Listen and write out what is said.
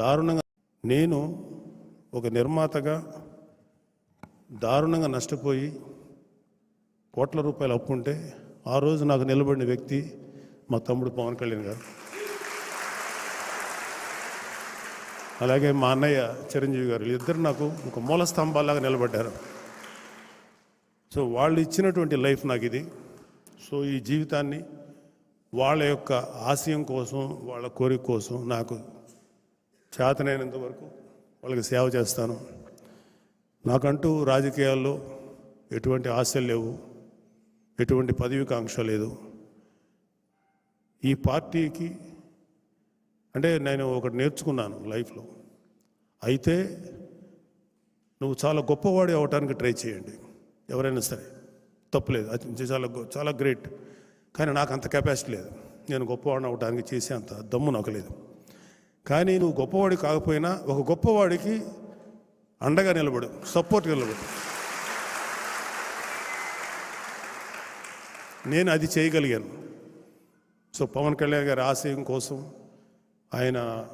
దారుణంగా నేను ఒక నిర్మాతగా దారుణంగా నష్టపోయి కోట్ల రూపాయలు అప్పు ఉంటే ఆ రోజు నాకు నిలబడిన వ్యక్తి మా తమ్ముడు పవన్ కళ్యాణ్ గారు. అలాగే మా అన్నయ్య చిరంజీవి గారు ఇద్దరు నాకు ఒక మూల స్తంభాలాగా నిలబడ్డారు. సో వాళ్ళు ఇచ్చినటువంటి లైఫ్ నాకు ఇది. సో ఈ జీవితాన్ని వాళ్ళ యొక్క ఆశయం కోసం వాళ్ళ కోరిక కోసం నాకు చేతనైనంత వరకు వాళ్ళకి సేవ చేస్తాను. నాకంటూ రాజకీయాల్లో ఎటువంటి ఆశలు లేవు ఎటువంటి పదవికాంక్ష లేదు. ఈ పార్టీకి అంటే నేను ఒకటి నేర్చుకున్నాను లైఫ్లో. అయితే నువ్వు చాలా గొప్పవాడి అవడానికి ట్రై చేయండి. ఎవరైనా సరే తప్పులేదు. అది చాలా గొ- చాలా గ్రేట్. కానీ నాకు అంత కెపాసిటీ లేదు. నేను గొప్పవాడిని అవడానికి చేసే అంత దమ్ము నాకు లేదు. కానీ నువ్వు గొప్పవాడి కాకపోయినా ఒక గొప్పవాడికి అండగా నిలబడు సపోర్ట్గా నిలబడు. నేను అది చేయగలిగాను. సో పవన్ కళ్యాణ్ గారి ఆశయం కోసం ఆయన